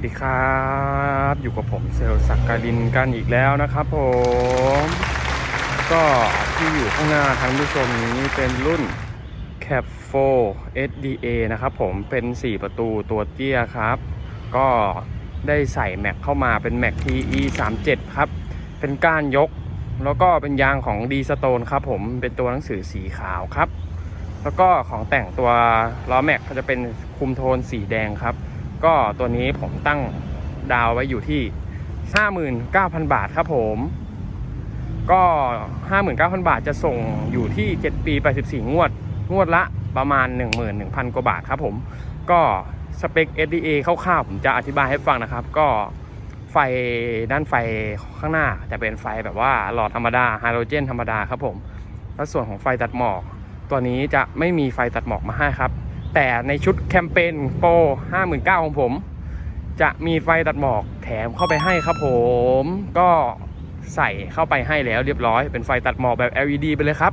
สดีครับ อยู่กับผมเซลสักการินกันอีกแล้วนะครับผม ก็ที่อยู่ข้างหน้าท่านผู้ชมนี้เป็นรุ่น Cap 4 SDA นะครับผมเป็น 4 ประตูตัวเตี้ยครับ ก็ได้ใส่แม็กเข้ามาเป็นแม็ก TE 37ครับ เป็นก้านยก แล้วก็เป็นยางของ D Stone ครับผมเป็นตัวหนังสือสีขาวครับ แล้วก็ของแต่งตัวล้อแม็กก็จะเป็นคุมโทนสีแดงครับ ก็ตัวนี้ผมตั้งดาวไว้อยู่ที่ 59,000 บาทครับผม ก็ 59,000 บาทจะส่งอยู่ที่ 7 ปี 84 งวด งวดละประมาณ 11,000 กว่าบาทครับผม ก็สเปค SDA คร่าวๆผมจะอธิบายให้ฟังนะครับ ก็ไฟด้านไฟข้างหน้าจะเป็นไฟแบบว่าหลอดธรรมดาไฮโดรเจนธรรมดาครับผม แล้วส่วนของไฟตัดหมอก ตัวนี้จะไม่มีไฟตัดหมอกมาให้ครับ แต่ในชุดแคมเปญโปร59,000ของผม จะมีไฟตัดหมอกแถมเข้าไปให้ครับผม ก็ใส่เข้าไปให้แล้วเรียบร้อย เป็นไฟตัดหมอกแบบ LED ไปเลยครับ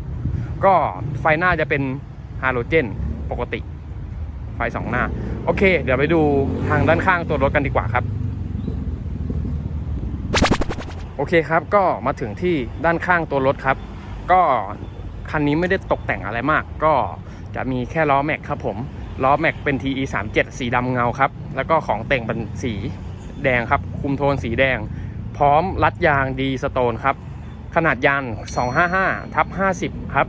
ก็ไฟหน้าจะเป็นฮาโลเจนปกติ ไฟสองหน้า โอเค เดี๋ยวไปดูทางด้านข้างตัวรถกันดีกว่าครับ โอเคครับ ก็มาถึงที่ด้านข้างตัวรถครับ ก็คันนี้ไม่ได้ตกแต่งอะไรมาก ก็ จะมีแค่ล้อแม็กครับผม ล้อแม็กเป็น TE 3 7สีดำเงาครับ แล้วก็ของแต่งเป็นสีแดงครับ คุมโทนสีแดง พร้อมรัดยางดีสโตนครับ ขนาดยาง255ทับ50 ครับ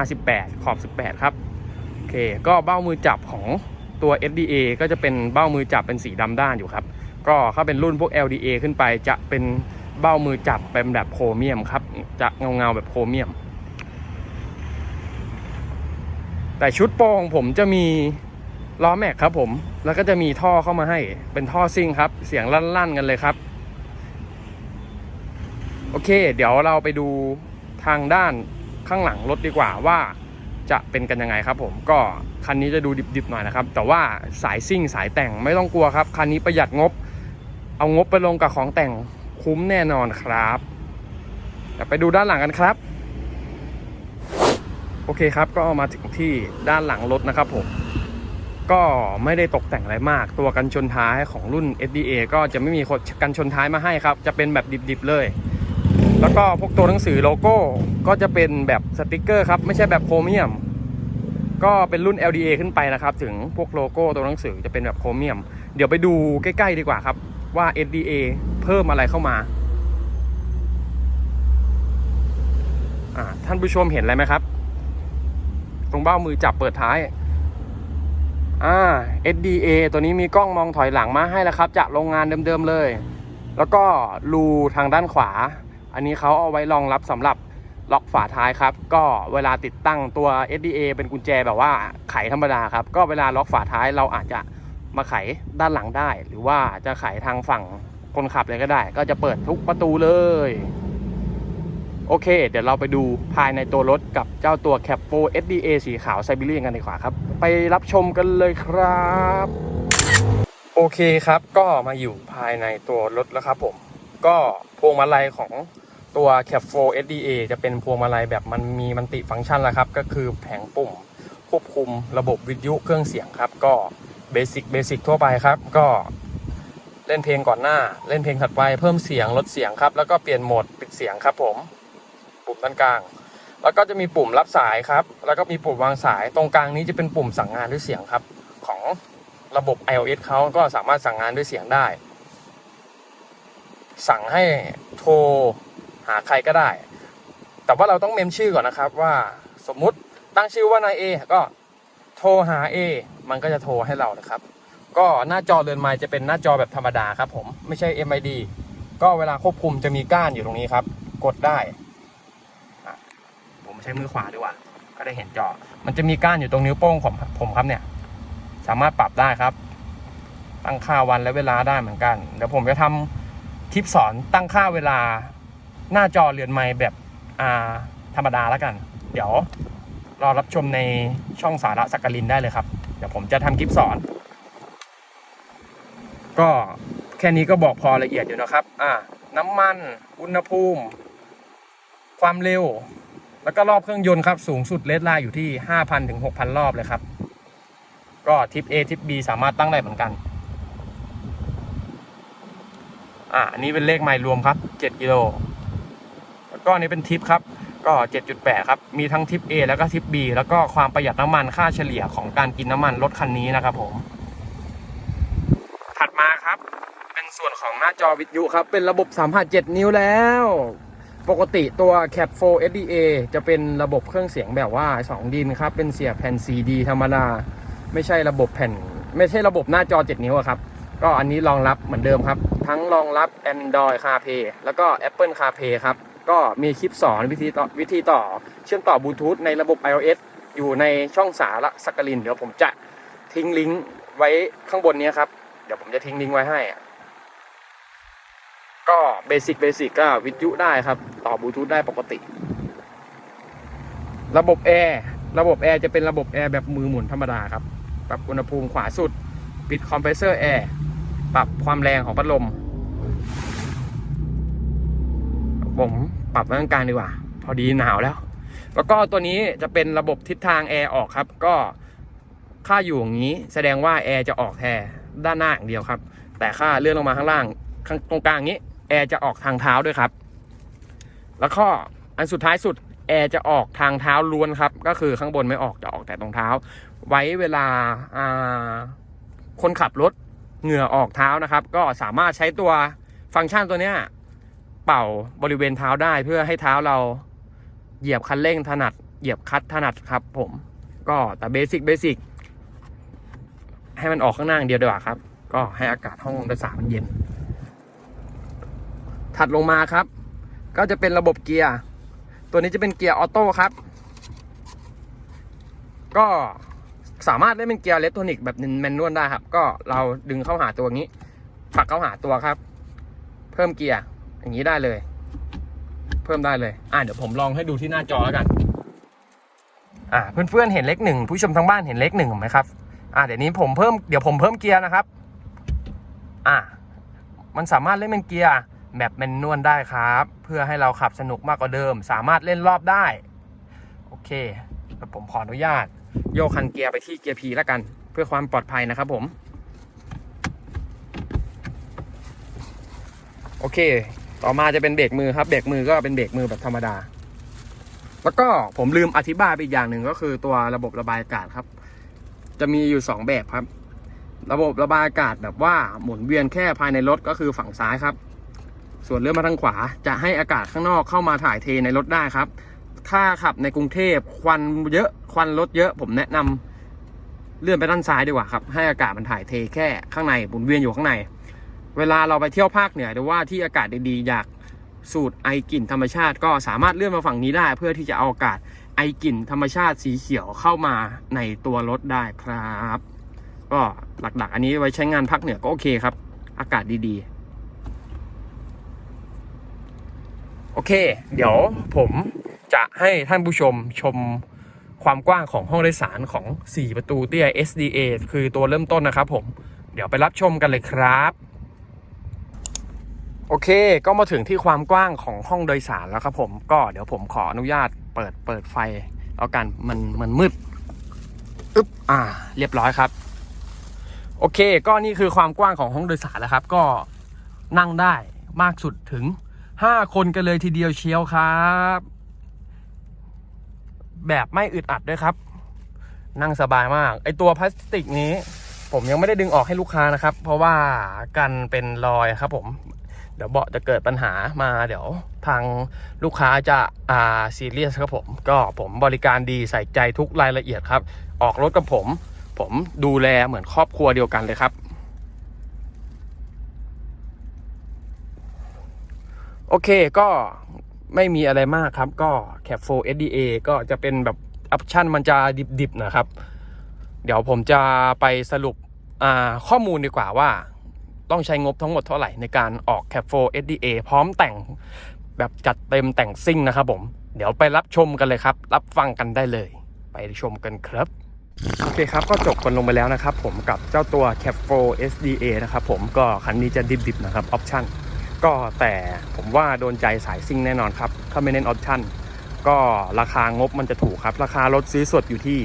R18 ขอบ 18 ครับ โอเค ก็เบ้ามือจับของตัว FDA ก็จะเป็นเบ้ามือจับเป็นสีดำด้านอยู่ครับ ก็ถ้าเป็นรุ่นพวก LDA ขึ้นไปจะเป็นเบ้ามือจับเป็นแบบโครเมียมครับ จะเงาเงาๆแบบโครเมียม แต่ชุดโปรของผมจะมีล้อแม็กครับผม แล้วก็จะมีท่อเข้ามาให้ เป็นท่อซิ่งครับ เสียงลั่นๆกันเลยครับ โอเค เดี๋ยวเราไปดูทางด้านข้างหลังรถดีกว่าว่าจะเป็นกันยังไงครับผมก็คันนี้จะดูดิบๆหน่อยนะครับ แต่ว่าสายซิ่งสายแต่งไม่ต้องกลัวครับ คันนี้ประหยัดงบ เอางบไปลงกับของแต่งคุ้มแน่นอนครับเดี๋ยวไปดูด้านหลังกันครับ โอเคครับก็มาถึงที่ด้านหลังรถนะครับผมก็ไม่ได้ตกแต่งอะไรมาก ตัวกันชนท้ายของรุ่น SDA ก็จะไม่มีกันชนท้ายมาให้ครับ จะเป็นแบบดิบๆเลย แล้วก็พวกตัวหนังสือโลโก้ก็จะเป็นแบบสติกเกอร์ครับ ไม่ใช่แบบโครเมียม ก็เป็นรุ่น LDA ขึ้นไปนะครับ ถึงพวกโลโก้ตัวหนังสือจะเป็นแบบโครเมียม เดี๋ยวไปดูใกล้ๆดีกว่าครับว่า SDA เพิ่มอะไรเข้ามาอ่าท่านผู้ชมเห็นอะไรไหมครับ ตรงเบ้ามือจับเปิดท้ายอ่า SDA ตัวนี้มีกล้องมองถอยหลังมาให้แล้วครับ จากโรงงานเดิมๆเลย แล้วก็รูทางด้านขวา อันนี้เขาเอาไว้รองรับสำหรับล็อกฝาท้ายครับ ก็เวลาติดตั้งตัว SDA เป็นกุญแจแบบว่าไขธรรมดาครับ ก็เวลาล็อกฝาท้ายเราอาจจะมาไขด้านหลังได้ หรือว่าจะไขทางฝั่งคนขับเลยก็ได้ ก็จะเปิดทุกประตูเลย โอเค เดี๋ยวเราไปดูภายในตัวรถกับเจ้าตัว Cap 4 SDA สีขาวไซบีเรียนกันดีกว่าครับ ไปรับชมกันเลยครับ โอเคครับก็มาอยู่ภายในตัวรถแล้วครับผม ก็พวงมาลัยของตัว Cap 4 SDA จะเป็นพวงมาลัยแบบมันมีมันติฟังก์ชันแล้วครับ ก็คือแผงปุ่มควบคุมระบบวิทยุเครื่องเสียงครับ ก็เบสิกเบสิกทั่วไปครับ ก็เล่นเพลงก่อนหน้า เล่นเพลงถัดไปเพิ่มเสียงลดเสียงครับ แล้วก็เปลี่ยนโหมดปิดเสียงครับผม ปุ่มด้านกลาง แล้วก็จะมีปุ่มรับสายครับ แล้วก็มีปุ่มวางสาย ตรงกลางนี้จะเป็นปุ่มสั่งงานด้วยเสียงครับ ของระบบ iOS เขาก็สามารถสั่งงานด้วยเสียงได้ สั่งให้โทรหาใครก็ได้ แต่ว่าเราต้องเมมชื่อก่อนนะครับว่าสมมุติตั้งชื่อว่านายเอก็โทรหา A มันก็จะโทรให้เรานะครับ ก็หน้าจอเรือนไม้จะเป็นหน้าจอแบบธรรมดาครับผม ไม่ใช่ MID ก็เวลาควบคุมจะมีก้านอยู่ตรงนี้ครับ กดได้ ผมใช้มือขวาดีกว่า ก็ได้เห็นจอ มันจะมีก้านอยู่ตรงนิ้วโป้งของผมครับเนี่ย สามารถปรับได้ครับ ตั้งค่าวันและเวลาได้เหมือนกัน เดี๋ยวผมจะทำคลิปสอนตั้งค่าเวลาหน้าจอเรือนไม้แบบอ่าธรรมดาแล้วกัน เดี๋ยวรอรับชมในช่องสาระสักกลินได้เลยครับ เดี๋ยวผมจะทำคลิปสอน ก็แค่นี้ก็บอกพอละเอียดอยู่นะครับ อ่า น้ำมัน อุณหภูมิ ความเร็ว แล้วก็รอบเครื่องยนต์ครับสูงสุดเลทไลน์อยู่ที่ 5,000ถึง6,000 รอบเลยครับ ก็ทิป A ทิป B สามารถตั้งได้เหมือนกันอ่าอันนี้เป็นเลขไมล์รวมครับ 7 กิโลแล้วก็นี้เป็นทิปครับ ก็ 7.8 ครับ มีทั้งทิป A แล้วก็ทิป B แล้วก็ความประหยัดน้ำมันค่าเฉลี่ยของการกินน้ำมันรถคันนี้นะครับผม ถัดมาครับ เป็นส่วนของหน้าจอวิทยุครับ เป็นระบบ 3.7 นิ้วแล้ว ปกติตัว Cap 4 SDA จะเป็นระบบเครื่องเสียงแบบว่า 2 ดินครับ เป็นเสียบแผ่น CD ธรรมดา ไม่ใช่ระบบแผ่น ไม่ใช่ระบบหน้าจอ 7 นิ้วครับ ก็อันนี้รองรับเหมือนเดิมครับ ทั้งรองรับ Android CarPlay แล้วก็ Apple CarPlay ครับ ก็มีคลิปสอนวิธีต่อวิธีต่อ เชื่อมต่อบลูทูธในระบบ iOS อยู่ในช่องสาระสักกลิน เดี๋ยวผมจะทิ้งลิงก์ไว้ข้างบนนี้ครับ เดี๋ยวผมจะทิ้งลิงก์ไว้ให้ ก็เบสิกเบสิกก็วิทยุได้ครับ ต่อบลูทูธได้ปกติ ระบบแอร์ระบบแอร์จะเป็นระบบแอร์แบบมือหมุนธรรมดาครับ ปรับอุณหภูมิขวาสุด ปิดคอมเพรสเซอร์แอร์ ปรับความแรงของพัดลม ผมปรับไว้กลางดีกว่า พอดีหนาวแล้ว แล้วก็ตัวนี้จะเป็นระบบทิศทางแอร์ออกครับ ก็ค่าอยู่อย่างนี้ แสดงว่าแอร์จะออกแทนด้านหน้าอย่างเดียวครับ แต่ค่าเลื่อนลงมาข้างล่างข้างตรงกลางนี้ แอร์จะออกทางเท้าด้วยครับ แล้วก็อันสุดท้ายสุดแอร์จะออกทางเท้าล้วนครับ ก็คือข้างบนไม่ออกจะออกแต่ตรงเท้า ไว้เวลาคนขับรถเหงื่อออกเท้านะครับ ก็สามารถใช้ตัวฟังก์ชันตัวเนี้ยเป่าบริเวณเท้าได้เพื่อให้เท้าเราเหยียบคันเร่งถนัด เหยียบคัดถนัดครับ ผม ก็แต่เบสิกเบสิกให้มันออกข้างหน้าเดียวดีกว่าครับ ก็ให้อากาศห้องโดยสารมันเย็น ถัดลงมาครับ ก็จะเป็นระบบเกียร์ ตัวนี้จะเป็นเกียร์ออโต้ครับ ก็สามารถเล่นเป็นเกียร์อิเล็กทรอนิกส์แบบแมนนวลได้ครับ ก็เราดึงเข้าหาตัวนี้ผลักเข้าหาตัวครับ เพิ่มเกียร์อย่างนี้ได้เลย เพิ่มได้เลย อ่าเดี๋ยวผมลองให้ดูที่หน้าจอแล้วกัน อ่าเพื่อนๆเห็นเลขหนึ่งผู้ชมทางบ้านเห็นเลขหนึ่งไหมครับ อ่าเดี๋ยวนี้ผมเพิ่มเดี๋ยวผมเพิ่มเกียร์นะครับ อ่ามันสามารถเล่นเป็นเกียร์ แบบแมนนวลได้ครับ เพื่อให้เราขับสนุกมากกว่าเดิม สามารถเล่นรอบได้ โอเคเดี๋ยวผมขออนุญาต โยกคันเกียร์ไปที่เกียร์ P แล้วกัน เพื่อความปลอดภัยนะครับผม โอเค ต่อมาจะเป็นเบรกมือครับ เบรกมือก็เป็นเบรกมือแบบธรรมดา แล้วก็ผมลืมอธิบายไปอีกอย่างหนึ่งก็คือตัวระบบระบายอากาศครับ จะมีอยู่ 2 แบบครับ ระบบระบายอากาศแบบว่าหมุนเวียนแค่ภายในรถก็คือฝั่งซ้ายครับ ส่วนเลื่อนมาทางขวาจะให้อากาศข้างนอกเข้ามาถ่ายเทในรถได้ครับ ถ้าขับในกรุงเทพควันเยอะควันรถเยอะ ผมแนะนำเลื่อนไปด้านซ้ายดีกว่าครับ ให้อากาศมันถ่ายเทแค่ข้างในหมุนเวียนอยู่ข้างใน เวลาเราไปเที่ยวภาคเหนือหรือว่าที่อากาศดีๆอยากสูดไอกลิ่นธรรมชาติก็สามารถเลื่อนมาฝั่งนี้ได้ เพื่อที่จะเอาอากาศไอกลิ่นธรรมชาติสีเขียวเข้ามาในตัวรถได้ครับ ก็หลักๆ อันนี้ไว้ใช้งานภาคเหนือก็โอเคครับ อากาศดีๆ โอเค เดี๋ยวผมจะให้ท่านผู้ชมชมความกว้างของห้องโดยสารของ 4 ประตูเตี้ย SDA คือตัวเริ่มต้นนะครับผม เดี๋ยวไปรับชมกันเลยครับ โอเค ก็มาถึงที่ความกว้างของห้องโดยสารแล้วครับผม ก็เดี๋ยวผมขออนุญาตเปิดเปิดไฟ แล้วกันมันมันมืดอึ๊บอ่า เรียบร้อยครับ โอเค ก็นี่คือความกว้างของห้องโดยสารแล้วครับ ก็นั่งได้มากสุดถึง 5คนกันเลยทีเดียวเชียวครับ แบบไม่อึดอัดด้วยครับ นั่งสบายมาก ไอตัวพลาสติกนี้ ผมยังไม่ได้ดึงออกให้ลูกค้านะครับ เพราะว่ากันเป็นรอยครับผม เดี๋ยวเบาะจะเกิดปัญหามาเดี๋ยวทางลูกค้าจะอ่าซีเรียสครับผม ก็ผมบริการดีใส่ใจทุกรายละเอียดครับ ออกรถกับผม ผมดูแลเหมือนครอบครัวเดียวกันเลยครับ โอเคก็ไม่มีอะไรมากครับ ก็ Cap 4 SDA ก็จะเป็นแบบออปชั่นมันจะดิบๆนะครับ เดี๋ยวผมจะไปสรุปข้อมูลดีกว่าว่า ต้องใช้งบทั้งหมดเท่าไหร่ในการออก Cap 4 SDA พร้อมแต่งแบบจัดเต็มแต่งซิ่งนะครับผม เดี๋ยวไปรับชมกันเลยครับ รับฟังกันได้เลย ไปชมกันครับโอเคครับ ก็จบกันลงไปแล้วนะครับผมกับเจ้าตัว Cap 4 SDA นะครับผมก็คันนี้จะดิบๆนะครับออปชั่น ก็แต่ผมว่าโดนใจสายซิ่งแน่นอนครับ ถ้าไม่เน้นออปชั่นก็ราคางบมันจะถูกครับ ราคารถซื้อสดอยู่ที่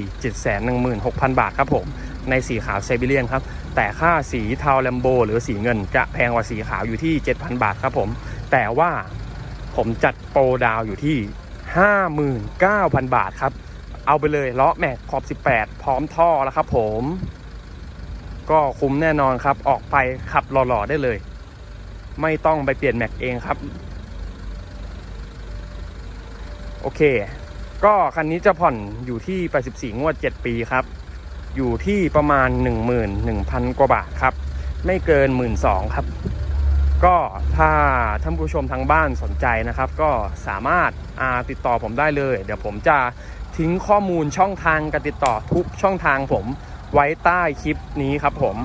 716,000 บาทครับผมในสีขาวเซบิเลียนครับ แต่ค่าสีเทาแลมโบหรือสีเงินจะแพงกว่าสีขาวอยู่ที่ 7,000 บาทครับผม แต่ว่าผมจัดโปรดาวอยู่ที่ 59,000 บาทครับ เอาไปเลยล้อแม็กขอบ 18 พร้อมท่อแล้วครับผม ก็คุ้มแน่นอนครับออกไปขับหล่อๆได้เลย ไม่ต้องไปเปลี่ยนแม็กเองครับ โอเค ก็คันนี้จะผ่อนอยู่ที่ 84 งวด 7 ปีครับ อยู่ที่ประมาณ 11,000 กว่าบาทครับ ไม่เกิน 12,000 ครับ ก็ถ้าท่านผู้ชมทางบ้านสนใจนะครับ ก็สามารถาติดต่อผมได้เลย เดี๋ยวผมจะทิ้งข้อมูลช่องทางการติดต่อทุกช่องทางผมไว้ใต้คลิปนี้ครับผม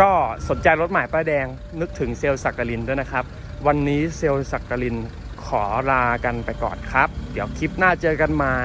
ก็สนใจรถหมายป้ายแดงนึกถึงเซลล์สักกลินด้วยนะครับ วันนี้เซลล์สักกลินขอลากันไปก่อนครับ เดี๋ยวคลิปหน้าเจอกันใหม่